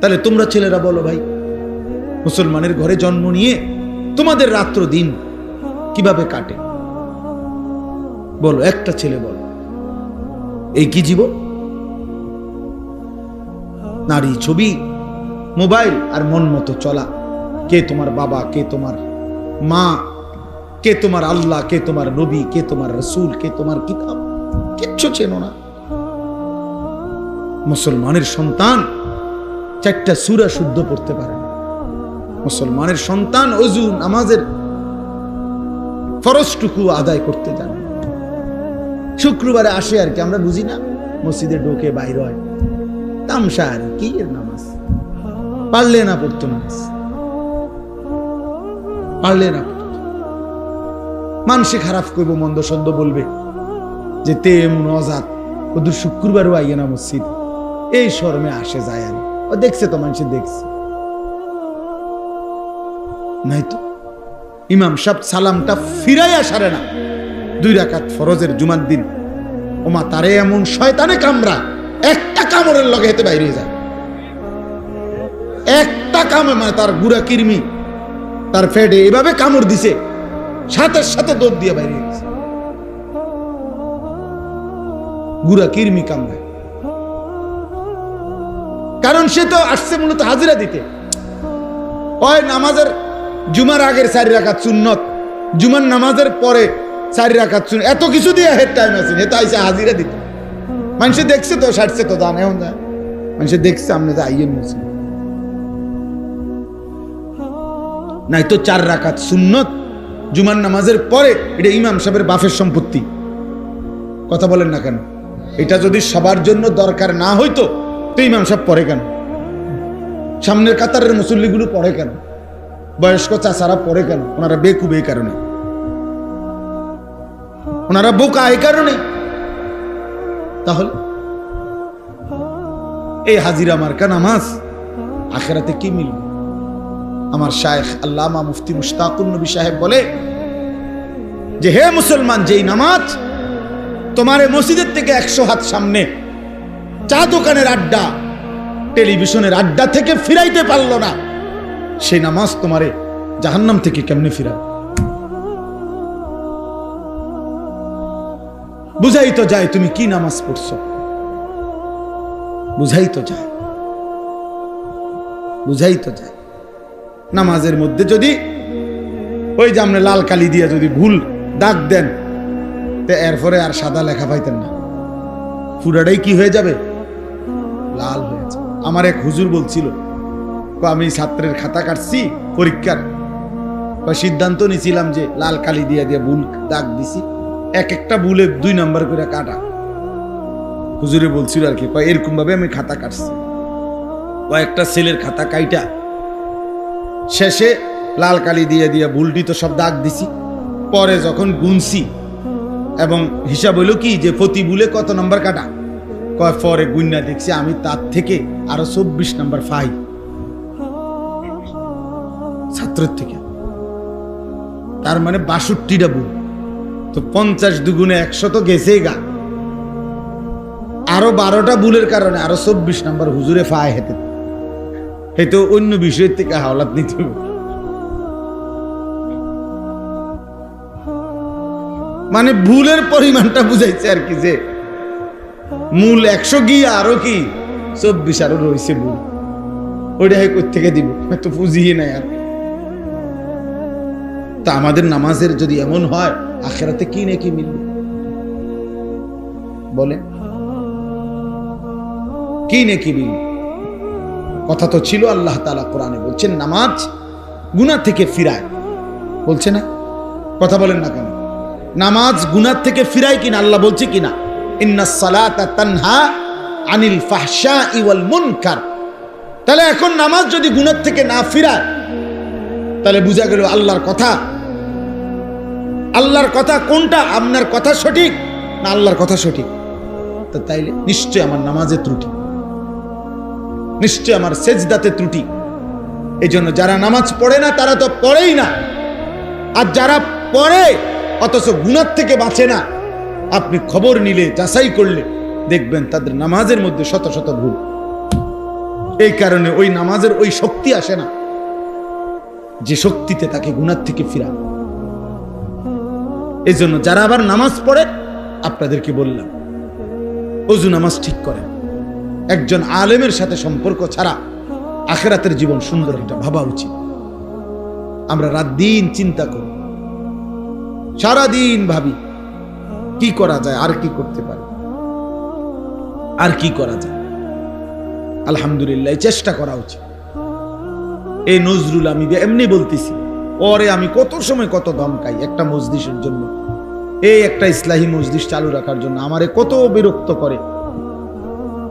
তাহলে তোমরা ছেলেরা বলো ভাই, মুসলমানের ঘরে জন্ম নিয়ে তোমাদের রাত্র দিন কীভাবে কাটে? বলো, একটা ছেলে বলো। এই কি জীবন নারী ছবি, মোবাইল আর মন মতো চলা। কে তোমার বাবা, কে তোমার মা, কে তোমার আল্লাহ, কে তোমার নবী, কে তোমার রসুল, কে তোমার কিতাব? কিচ্ছু চেনো না। মুসলমানের সন্তান চারটা সুরা শুদ্ধ পড়তে পারে না। মুসলমানের সন্তান অজু, নামাজের ফরজটুকু আদায় করতে জানে শুক্রবারে আসে আর কি, আমরা বুঝি না, মসজিদে ঢোকে বাইর হয়। তামসা আর কি এর নামাজ? পারলে না পড়তো নামাজ। পারলে না পড়তো। মানুষে খারাপ করব, মন্দ সন্দ বলবে। যে তে এমন অজাত ওদের শুক্রবারও আইয়ে না মসজিদ। এই শরমে আসে যায় আর ও দেখছে তো মানুষে দেখছে। নাই তো, ইমাম সাহেব সালামটা ফিরাইয়া সারে না। দুই রাকাত ফরজের জুমার দিন, ওমা তারে এমন শয়তানে কামড়া, একটা কামড়ের লগে হেতে বাইরে যায়। একটা কামড় মানে তার গুড়া কিরমি, তার ফেডে এভাবে কামড় দিছে, সাথে সাথে দৌড় দিয়ে বাইরে গেছে। গুড়া কিরমি কামড়ায়। কারণ সে তো আসছে মূলত হাজিরা দিতে। হয় নামাজের জুমার আগের চারি রাখাত সুন্নত, জুমার নামাজের পরে চারি রাখাত সুন এত কিছু দিয়ে হেড টাইম আছে হেতা আইসে হাজিরা দিতে। মানুষে দেখছে তো, সারছে তো দান এখন যায় মানুষে দেখছে, আপনি তো আইয়েন মুসলিম। নাই তো চার রাখাত সুন্নত, জুমার নামাজের পরে এটা ইমাম সাহেবের বাফের সম্পত্তি। কথা বলেন না কেন? এটা যদি সবার জন্য দরকার না হইতো তো ইমাম সাহেব পড়ে কেন? সামনের কাতারের মুসল্লিগুলো পড়ে কেন? বয়স্ক চাচারা পড়ে কেন? ওনারা বেকুবে এই কারণে। ওনারা বোকা এই কারণে। তাহলে? এই হাজিরা মার্কা নামাজ আখেরাতে কি মিলবে? আমার শায়েখ আল্লামা মুফতি মুশতাকুন নবী সাহেব বলে, যে হে মুসলমান, যেই নামাজ তোমার মসজিদের থেকে একশো হাত সামনে চা দোকানের আড্ডা, টেলিভিশনের আড্ডা থেকে ফিরাইতে পারল না। সেই নামাজ তোমারে জাহান্নাম থেকে কেমনে ফিরাবে বুঝাই তো যায়, তুমি কি নামাজ পড়ছো? বুঝাই তো যায়। বুঝাই তো যায়। নামাজের মধ্যে যদি ওই যে আপনি লাল কালি দিয়ে যদি ভুল দাগ দেন, তো এরপরে আর সাদা লেখা পাইতেন না। পুরাটাই কি হয়ে যাবে? লাল হয়ে যাবে আমার এক হুজুর বলছিল আমি ছাত্রের খাতা কাটছি পরীক্ষার। বা সিদ্ধান্ত নিছিলাম যে লাল কালি দিয়ে দিয়ে ভুল দাগ দিছি, এক একটা ভুলে দুই নাম্বার করে কাটা। হুজুরে বলছিল আর কি কয় এরকম ভাবে আমি খাতা কাটছি। কয়েকটা ছেলের খাতা কাইটা, শেষে লাল কালি দিয়ে দিয়ে ভুলটি তো সব দাগ দিছি, পরে যখন গুনছি, এবং হিসাব হইল কি যে প্রতি বুলে কত নাম্বার কাটা? কয় পরে গুন্না দেখছি, আমি তার থেকে আরও চব্বিশ নাম্বার পাই ছাত্রের থেকে। তার মানে বাষট্টিটা বুল তো পঞ্চাশ দুগুণে একশো তো গেছেই গা। আরও বারোটা বুলের কারণে আরও চব্বিশ নাম্বার হুজুরে ফায় হেতে। হয়তো অন্য বিষয়ের থেকে হাওলাত নিতে হবে। মানে ভুলের পরিমাণটা বুঝাইছে আর কি যে মূল একশো গিয়ে আরও কি? চব্বিশ আরও রয়েছে ভুল ওইটা হয় থেকে দিব? তো পুঁজিয়ে নাই আর। তা আমাদের নামাজের যদি এমন হয়, আখেরাতে কি নাকি মিলবে? বলে কি নাকি মিলবে? কথা তো ছিল, আল্লাহ তালা কোরআনে বলছেন, নামাজ গুনা থেকে ফিরায়। বলছে না? কথা বলেন না কেন? নামাজ গুনার থেকে ফিরায় কিনা, আল্লাহ বলছে কিনা? তানহা আনিল ইওয়াল মুনকার। তাহলে এখন নামাজ যদি গুনার থেকে না ফিরায়, তাহলে বুঝা গেল আল্লাহর কথা। আল্লাহর কথা কোনটা, আপনার কথা সঠিক না আল্লাহর কথা সঠিক? তো তাইলে নিশ্চয় আমার নামাজে ত্রুটি। নিশ্চয় আমার সেজদাতে ত্রুটি। এই জন্য যারা নামাজ পড়ে না, তারা তো পড়েই না। আর যারা পড়ে, অথচ গুণার থেকে বাঁচে না। আপনি খবর নিলে, যাচাই করলে দেখবেন তাদের নামাজের মধ্যে শত শত ভুল। এই কারণে ওই নামাজের ওই শক্তি আসে না। যে শক্তিতে তাকে গুণার থেকে ফিরা এই জন্য যারা আবার নামাজ পড়ে, আপনাদেরকে বললাম, অজু নামাজ ঠিক করেন। একজন আলেমের সাথে সম্পর্ক ছাড়া আখেরাতের জীবন সুন্দর এটা ভাবা উচিত। আমরা রাত দিন চিন্তা করি, সারাদিন ভাবি কি করা যায়? আর কি করতে পারি? আর কি করা যায়? আলহামদুলিল্লাহ চেষ্টা করা উচিত। এই নজরুল আমি এমনি বলতেছি, পরে আমি কত সময় কত দমকাই একটা মসজিদের জন্য। এই একটা ইসলাহী মসজিদ চালু রাখার জন্য আমারে কত বিরক্ত করে।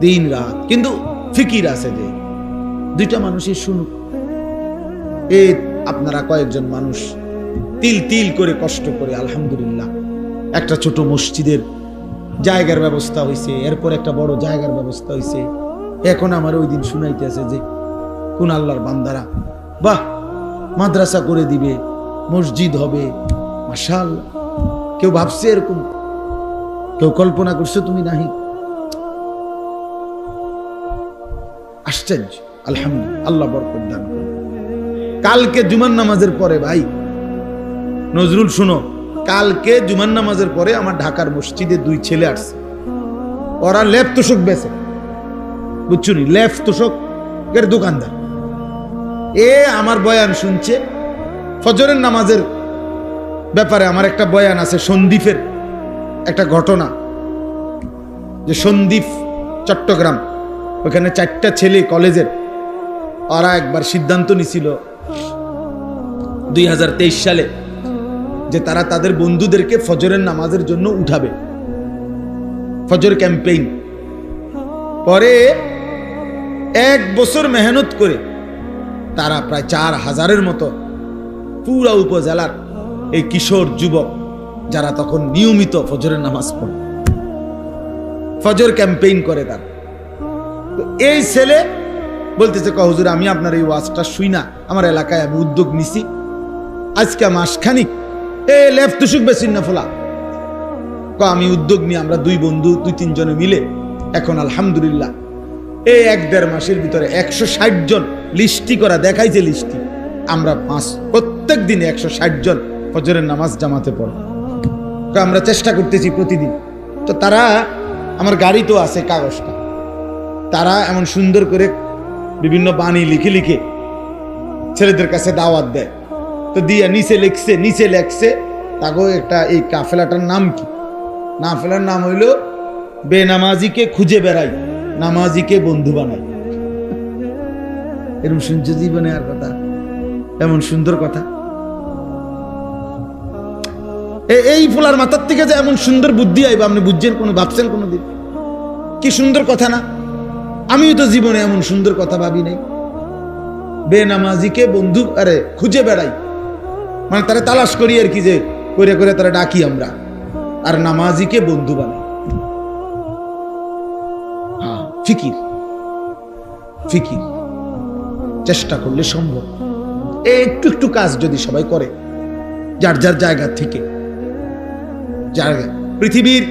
দিন রাত, কিন্তু ফিকির আছে যে। দুইটা মানুষই শুনুক এ আপনারা কয়েকজন মানুষ তিল তিল করে কষ্ট করে, আলহামদুলিল্লাহ। একটা ছোট মসজিদের জায়গার ব্যবস্থা হয়েছে এরপর একটা বড় জায়গার ব্যবস্থা হয়েছে এখন আমার ওই দিন শুনাইতেছে যে, কোন আল্লাহর বান্দারা, বাহ, মাদ্রাসা করে দিবে, মসজিদ হবে, মাশাল কেউ ভাবছে এরকম। কেউ কল্পনা করছ, তুমি নাহি? আশ্চর্য, আলহামদুলিল্লাহ, আল্লাহ বরকত দান। কালকে জুমার নামাজের পরে, ভাই, নজরুল শুনো কালকে জুমার নামাজের পরে আমার ঢাকার মসজিদে দুই ছেলে আসছে। ওরা লেপ তোষক বেছে বুঝছ নি? লেফ তোষকের দোকানদার। এ আমার বয়ান শুনছে। ফজরের নামাজের ব্যাপারে আমার একটা বয়ান আছে সন্দীপের একটা ঘটনা। যে সন্দীপ চট্টগ্রাম। ওখানে চারটা ছেলে কলেজের। ওরা একবার সিদ্ধান্ত নিছিল, দুই হাজার তেইশ সালে যে তারা তাদের বন্ধুদেরকে ফজরের নামাজের জন্য উঠাবে। ফজর ক্যাম্পেইন। পরে এক বছর মেহনত করে তারা প্রায় চার হাজারের মতো পুরা উপজেলার এই কিশোর যুবক যারা তখন নিয়মিত ফজরের নামাজ পড়ে। ফজর ক্যাম্পেইন করে তার। এই ছেলে বলতেছে কহুজুর আমি আপনার এই ওয়াজটা শুই না। আমার এলাকায় আমি উদ্যোগ নিছি। আজকে মাসখানিক এ লেফ তুসুক বেশিন না ফোলা। ক, আমি উদ্যোগ নিয়ে আমরা দুই বন্ধু, দুই তিনজনে মিলে এখন আলহামদুলিল্লাহ এই এক দেড় মাসের ভিতরে একশো ষাট জন লিস্টি করা দেখাইছে লিস্টি। আমরা পাঁচ, প্রত্যেক দিনে একশো ষাট জন ফজরের নামাজ জামাতে পড়ব তো আমরা চেষ্টা করতেছি প্রতিদিন। তো তারা, আমার গাড়ি তো আছে কাগজটা। তারা এমন সুন্দর করে বিভিন্ন বাণী লিখে লিখে ছেলেদের কাছে দাওয়াত দেয়। তো দিয়া নিচে লিখছে, নিচে লেখছে। তাকে একটা এই কাফেলাটার নাম কি? কাফেলার নাম হইল বেনামাজিকে খুঁজে বেড়াই, নামাজিকে বন্ধু বানাই। এরকম শুনছে জীবনে আর কথা? এমন সুন্দর কথা? এই ফুলার মাথার থেকে যে এমন সুন্দর বুদ্ধি আইবা, আপনি বুঝছেন কোনো, ভাবছেন কোনো দিন? কি সুন্দর কথা না? আমিও তো জীবনে এমন সুন্দর কথা ভাবি নাই। বেনামাজিকে বন্ধু, আরে, খুঁজে বেড়াই। মানে তারা তালাশ করি আর কি যে করে করে তারা ডাকি আমরা। আর নামাজিকে বন্ধু বানাই হ্যাঁ ফিকির। ফিকির। চেষ্টা করলে সম্ভব। একটু একটু কাজ যদি সবাই করে, যার যার জায়গা থেকে। জায়গা পৃথিবীর,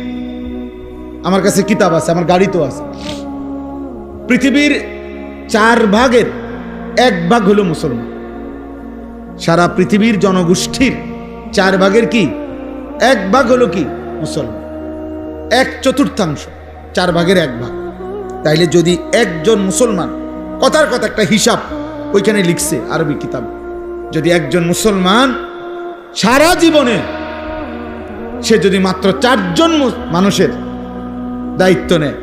আমার কাছে কিতাব আছে, আমার গাড়ি তো আছে। পৃথিবীর চার ভাগের এক ভাগ হলো মুসলমান। সারা পৃথিবীর জনগোষ্ঠীর চার ভাগের কি? এক ভাগ হলো কি? মুসলমান। এক চতুর্থাংশ, চার ভাগের এক ভাগ। তাইলে যদি একজন মুসলমান, কথার কথা একটা হিসাব, ওইখানে লিখছে আরবি কিতাব, যদি একজন মুসলমান সারা জীবনে সে যদি মাত্র চারজন মানুষের দায়িত্ব নেয়,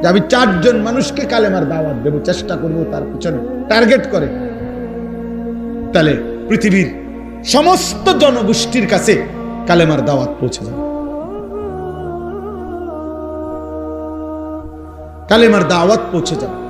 যে আমি চারজন মানুষকে কালেমার দাওয়াত দেবো, চেষ্টা করব তার পিছনে, টার্গেট করে তাহলে পৃথিবীর সমস্ত জনগোষ্ঠীর কাছে কালেমার দাওয়াত পৌঁছে যাবে। কালেমার দাওয়াত পৌঁছে যাবে।